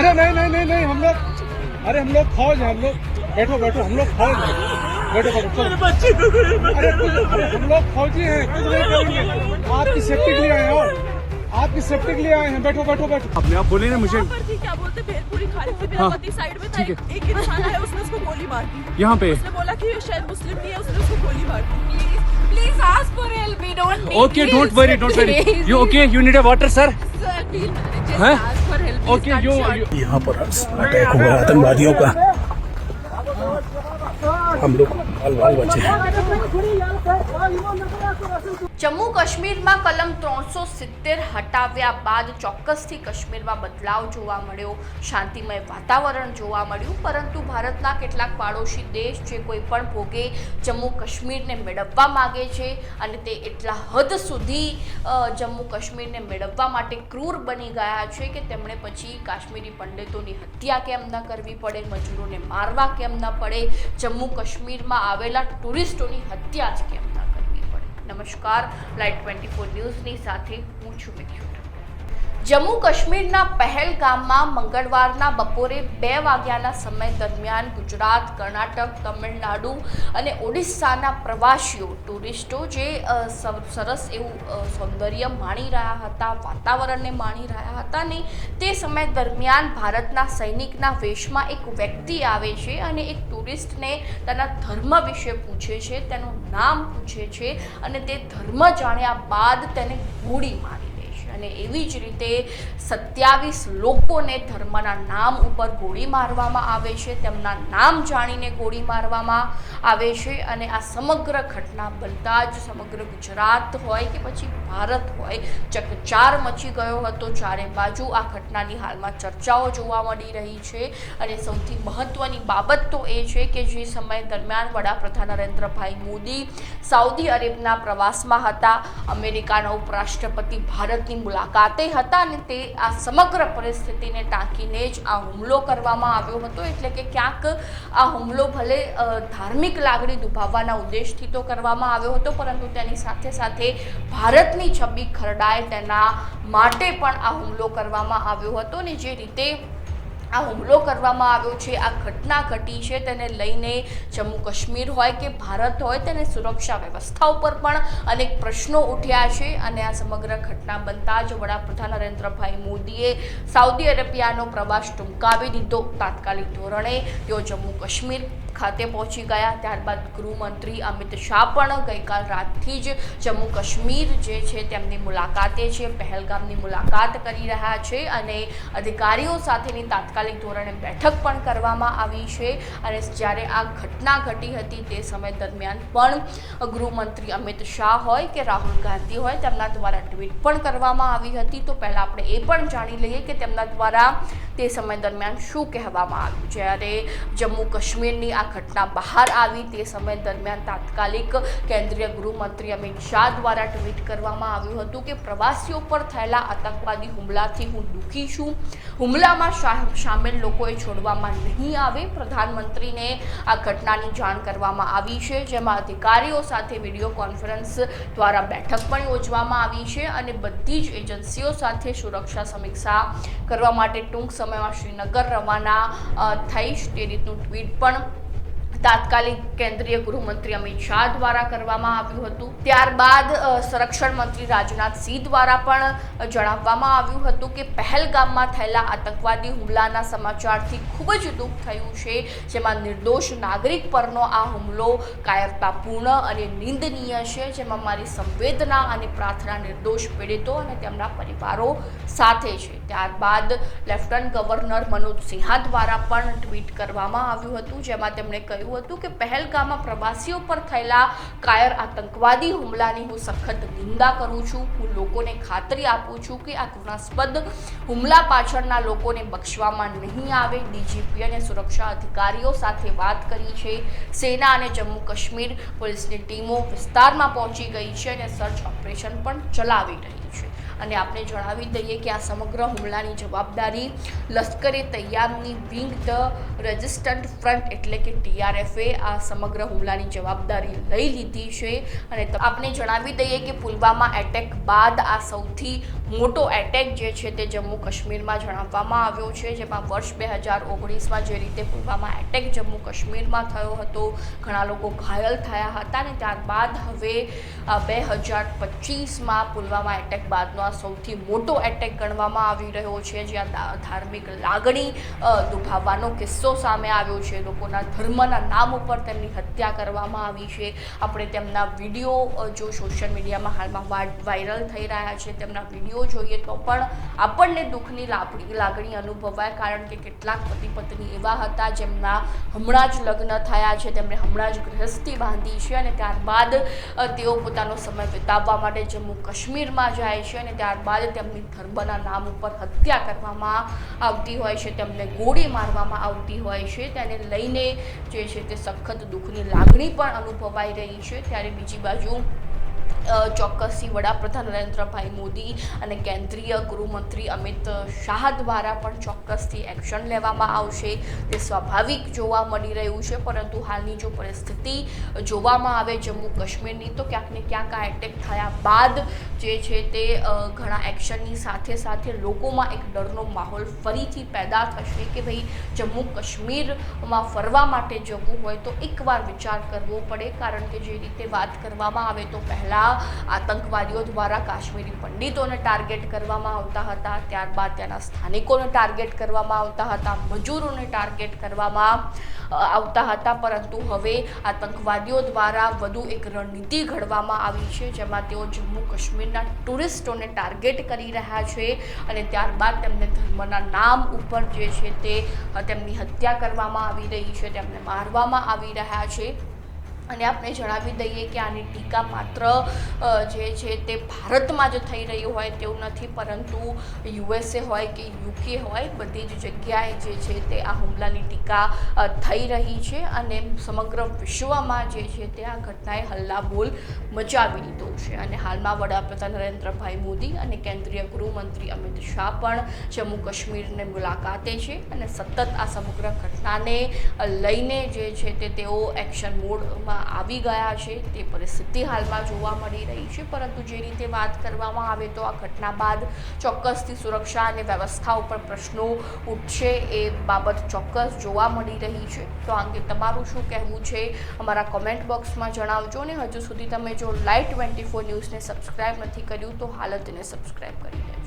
अरे नहीं नहीं नहीं नहीं हम लोग अरे हम लोग फौज है हम लोग बैठो बैठो हम लोग फौज है। बैठो बैठो अरे हम लोग फौजी हैं कुछ नहीं करेंगे। आपकी सेफ्टी के लिए आए हैं और आपकी सेफ्टी के लिए आए हैं। बैठो बैठो बैठो। आपने आप बोले ना मुझे। क्या बोलते भेलपुरी खाली थी मेरा हाँ, पति साइड में था। एक इंसान आया उसने उसको गोली मार दी। यहाँ पे। उसने बोला कि शायद मुस्लिम नहीं है उसने उसको गोली मार दी। Ask for help. We don't need okay don't worry don't worry you okay you need a water sir हैं? यहाँ पर अटैक हुआ है आतंकवादियों का हम लोग बाल बाल बचे हैं જમ્મુ કાશ્મીરમાં કલમ ત્રણસો સિત્તેર હટાવ્યા બાદ ચોક્કસથી કાશ્મીરમાં બદલાવ જોવા મળ્યો. શાંતિમય વાતાવરણ જોવા મળ્યું, પરંતુ ભારતના કેટલાક પાડોશી દેશ જે કોઈ પણ ભોગે જમ્મુ કાશ્મીરને મેળવવા માગે છે અને તે એટલા હદ સુધી જમ્મુ કાશ્મીરને મેળવવા માટે ક્રૂર બની ગયા છે કે તેમણે પછી કાશ્મીરી પંડિતોની હત્યા કેમ ન કરવી પડે, મજૂરોને મારવા કેમ ન પડે? જમ્મુ કાશ્મીરમાં આવેલા ટુરિસ્ટોની હત્યા જ કેમ ન કરવી પડે? નમસ્કાર લાઈટ ટ્વેન્ટી ફોર ન્યૂઝની સાથે હું છું મિક્યુટ જમ્મુ કાશ્મીરના પહેલગામમાં મંગળવારના બપોરે બે વાગ્યાના સમય દરમિયાન ગુજરાત, કર્ણાટક, તમિલનાડુ અને ઓડિશાના પ્રવાસીઓ, ટુરિસ્ટો જે સરસ એવું સૌંદર્ય માણી રહ્યા હતા, વાતાવરણને માણી રહ્યા હતા ને તે સમય દરમિયાન ભારતના સૈનિકના વેશમાં એક વ્યક્તિ આવે છે અને એક ટુરિસ્ટને તેના ધર્મ વિશે પૂછે છે, તેનું નામ પૂછે છે અને તે ધર્મ જાણ્યા બાદ તેને ગોળી મારી અને એવી જ રીતે સત્યાવીસ લોકોને ધર્મના નામ ઉપર ગોળી મારવામાં આવે છે, તેમના નામ જાણીને ગોળી મારવામાં આવે છે અને આ સમગ્ર ઘટના બનતા જ સમગ્ર ગુજરાત હોય કે પછી ભારત હોય, ચકચાર મચી ગયો હતો. ચારે બાજુ આ ઘટનાની હાલમાં ચર્ચાઓ જોવા મળી રહી છે અને સૌથી મહત્વની બાબત તો એ છે કે જે સમય દરમિયાન વડાપ્રધાન નરેન્દ્રભાઈ મોદી સાઉદી અરેબના પ્રવાસમાં હતા. અમેરિકાના ઉપરાષ્ટ્રપતિ ભારતની મુલાકાતે હતા અને તે આ સમગ્ર પરિસ્થિતિને ટાંકીને જ આ હુમલો કરવામાં આવ્યો હતો. એટલે કે ક્યાંક આ હુમલો ભલે ધાર્મિક લાગણી દુભાવવાના ઉદ્દેશથી તો કરવામાં આવ્યો હતો, પરંતુ તેની સાથે સાથે ભારતની છબી ખરડાય તેના માટે પણ આ હુમલો કરવામાં આવ્યો હતો ને જે રીતે આ હુમલો કરવામાં આવ્યો છે. આ ઘટના ઘટી છે. તેને લઈને જમ્મુ કાશ્મીર હોય કે ભારત હોય તેને સુરક્ષા વ્યવસ્થા ઉપર પણ અનેક પ્રશ્નો ઉઠ્યા છે અને આ સમગ્ર ઘટના બનતા જ વડાપ્રધાન નરેન્દ્રભાઈ મોદીએ સાઉદી અરેબિયાનો પ્રવાસ ટૂંકાવી દીધો. તાત્કાલિક ધોરણે તેઓ જમ્મુ કાશ્મીર ખાતે પહોંચી ગયા. ત્યારબાદ ગૃહમંત્રી અમિત શાહ પણ ગઈકાલ રાતથી જ જમ્મુ કાશ્મીર જે છે તેમની મુલાકાતે છે, પહેલગામની મુલાકાત કરી રહ્યા છે અને અધિકારીઓ સાથેની તાત્કાલિક ધોરણે બેઠક પણ કરવામાં આવી છે અને જ્યારે આ ઘટના ઘટી હતી તે સમય દરમિયાન પણ ગૃહમંત્રી અમિત શાહ હોય કે રાહુલ ગાંધી હોય તેમના દ્વારા ટ્વીટ પણ કરવામાં આવી હતી. તો પહેલાં આપણે એ પણ જાણી લઈએ કે તેમના દ્વારા તે સમય દરમિયાન શું કહેવામાં આવ્યું? જ્યારે જમ્મુ કાશ્મીરની આ ઘટના બહાર આવી, તે સમય દરમિયાન તાત્કાલિક કેન્દ્રીય ગૃહમંત્રી અમિત શાહ દ્વારા ટ્વીટ કરવામાં આવ્યું હતું કે પ્રવાસીઓ પર થયેલા આતંકવાદી હુમલાથી હું દુઃખી છું. હુમલામાં સામેલ લોકોએ છોડવામાં નહીં આવે. પ્રધાનમંત્રીને આ ઘટનાની જાણ કરવામાં આવી છે, જેમાં અધિકારીઓ સાથે વીડિયો કોન્ફરન્સ દ્વારા બેઠક પણ યોજવામાં આવી છે અને બધી જ એજન્સીઓ સાથે સુરક્ષા સમીક્ષા કરવા માટે ટૂંક સમયમાં શ્રીનગર રવાના થઈશ તે રીતનું ટ્વીટ પણ તાત્કાલિક કેન્દ્રીય ગૃહમંત્રી અમિત શાહ દ્વારા કરવામાં આવ્યું હતું. ત્યારબાદ સંરક્ષણ મંત્રી રાજનાથ સિંહ દ્વારા પણ જણાવવામાં આવ્યું હતું કે પહેલગામમાં થયેલા આતંકવાદી હુમલાના સમાચારથી ખૂબ જ દુઃખ થયું છે, જેમાં નિર્દોષ નાગરિક પરનો આ હુમલો કાયરતાપૂર્ણ અને નિંદનીય છે, જેમાં મારી સંવેદના અને પ્રાર્થના નિર્દોષ પીડિતો અને તેમના પરિવારો સાથે છે. ત્યારબાદ, લેફ્ટનન્ટ ગવર્નર મનોજ સિંહા દ્વારા પણ ટ્વીટ કરવામાં આવ્યું હતું, જેમાં તેમણે કહ્યું હતું કે પહેલગામમાં પ્રવાસીઓ પર થયેલા કાયર આતંકવાદી હુમલાની હું સખત નિંદા કરું છું. હું લોકોને ખાતરી આપું છું કે આ ઘૃણાસ્પદ હુમલા પાછળના લોકોને બક્ષવામાં નહીં આવે. ડીજીપી અને સુરક્ષા અધિકારીઓ સાથે વાત કરી છે. સેના અને જમ્મુ કાશ્મીર પોલીસની ટીમો વિસ્તારમાં પહોંચી ગઈ છે અને સર્ચ ઓપરેશન પણ ચલાવી રહી અને આપણે જણાવી દઈએ કે આ સમગ્ર હુમલાની જવાબદારી લશ્કરે તૈયારની વિંગ ધ રેઝિસ્ટન્ટ ફ્રન્ટ એટલે કે ટીઆરએફે આ સમગ્ર હુમલાની જવાબદારી લઈ લીધી છે. અને આપણે જણાવી દઈએ કે પુલવામા એટેક બાદ આ સૌથી મોટો એટેક જે છે તે જમ્મુ કાશ્મીરમાં જણાવવામાં આવ્યો છે, જેમાં વર્ષ બે હજાર ઓગણીસમાં જે રીતે પુલવામા એટેક જમ્મુ કાશ્મીરમાં થયો હતો, ઘણા લોકો ઘાયલ થયા હતા અને ત્યારબાદ હવે બે હજાર પચીસમાં પુલવામા એટેક બાદનો આ સૌથી મોટો એટેક ગણવામાં આવી રહ્યો છે જ્યાં ધાર્મિક લાગણી દુભાવવાનો કિસ્સો સામે આવ્યો છે. લોકોના ધર્મના નામ ઉપર તેમની હત્યા કરવામાં આવી છે. આપણે તેમના વીડિયો જો સોશિયલ મીડિયામાં હાલમાં વાયરલ થઈ રહ્યા છે, તેમના વીડિયો જોઈએ તો પણ આપણને દુઃખની લાગણી અનુભવાય, કારણ કે કેટલાક પતિ પત્ની એવા હતા જેમના હમણાં જ લગ્ન થયા છે, તેમણે હમણાં જ ગૃહસ્થી બાંધી છે અને ત્યારબાદ તેઓ પોતાનો સમય વિતાવવા માટે જમ્મુ કાશ્મીરમાં જાય છે અને ત્યારબાદ તેમની ધર્મના નામ ઉપર હત્યા કરવામાં આવતી હોય છે, તેમને ગોળી મારવામાં આવતી હોય છે. તેને લઈને જે છે તે સખત દુઃખની લાગણી પણ અનુભવાઈ રહી છે. ત્યારે બીજી બાજુ ચોક્કસથી વડાપ્રધાન નરેન્દ્રભાઈ મોદી અને કેન્દ્રીય ગૃહમંત્રી અમિત શાહ દ્વારા પણ ચોક્કસથી એક્શન લેવામાં આવશે. તે સ્વાભાવિક જોવા મળી રહ્યું છે, પરંતુ હાલની જો પરિસ્થિતિ જોવામાં આવે જમ્મુ કાશ્મીરની, તો ક્યાંક ને ક્યાંક આ એટેક થયા બાદ જે છે તે ઘણા એક્શનની સાથે સાથે લોકોમાં એક ડરનો માહોલ ફરીથી પેદા થશે કે ભાઈ જમ્મુ કાશ્મીરમાં ફરવા માટે જવું હોય તો એકવાર વિચાર કરવો પડે. કારણ કે જે રીતે વાત કરવામાં આવે તો પહેલાં આતંકવાદીઓ દ્વારા કાશ્મીરી પંડિતોને ટાર્ગેટ કરવામાં આવતા હતા. ત્યારબાદ ત્યાંના સ્થાનિકોને ટાર્ગેટ કરવામાં આવતા હતા. મજૂરોને ટાર્ગેટ કરવામાં આવતા હતા. પરંતુ હવે આતંકવાદીઓ દ્વારા વધુ એક રણનીતિ ઘડવામાં આવી છે, જેમાં તેઓ જમ્મુ કાશ્મીરના ટુરિસ્ટોને ટાર્ગેટ કરી રહ્યા છે અને ત્યારબાદ તેમને ધર્મના નામ ઉપર જે છે તે તેમની હત્યા કરવામાં આવી રહી છે. તેમને મારવામાં આવી રહ્યા છે. અને આપણે જણાવી દઈએ કે આની ટીકા માત્ર જે છે તે ભારતમાં જ થઈ રહ્યું હોય તેવું નથી, પરંતુ યુએસએ હોય કે યુકે હોય, બધી જ જગ્યાએ જે છે તે આ હુમલાની ટીકા થઈ રહી છે અને સમગ્ર વિશ્વમાં જે છે તે આ ઘટનાએ હલ્લાબોલ મચાવી લીધો છે. અને હાલમાં વડાપ્રધાન નરેન્દ્રભાઈ મોદી અને કેન્દ્રીય ગૃહમંત્રી અમિત શાહ પણ જમ્મુ કાશ્મીરની મુલાકાતે છે અને સતત આ સમગ્ર ઘટનાને લઈને જે છે તે તેઓ એક્શન મોડમાં આવી ગયા છે, તે પરિસ્થિતિ હાલમાં જોવા મળી રહી છે, પરંતુ જે રીતે વાત કરવામાં આવે તો આ ઘટના બાદ ચોક્કસથી સુરક્ષા અને વ્યવસ્થા ઉપર પ્રશ્નો ઉઠશે એ બાબત ચોક્કસ જોવા મળી રહી છે. તો આ અંગે તમારું શું કહેવું છે, અમારા કોમેન્ટ બોક્સમાં જણાવજો ને હજુ સુધી તમે જો લાઈવ ટ્વેન્ટી ફોર ન્યૂઝને સબસ્ક્રાઈબ નથી કર્યું તો હાલ તેને સબસ્ક્રાઈબ કરી દેજો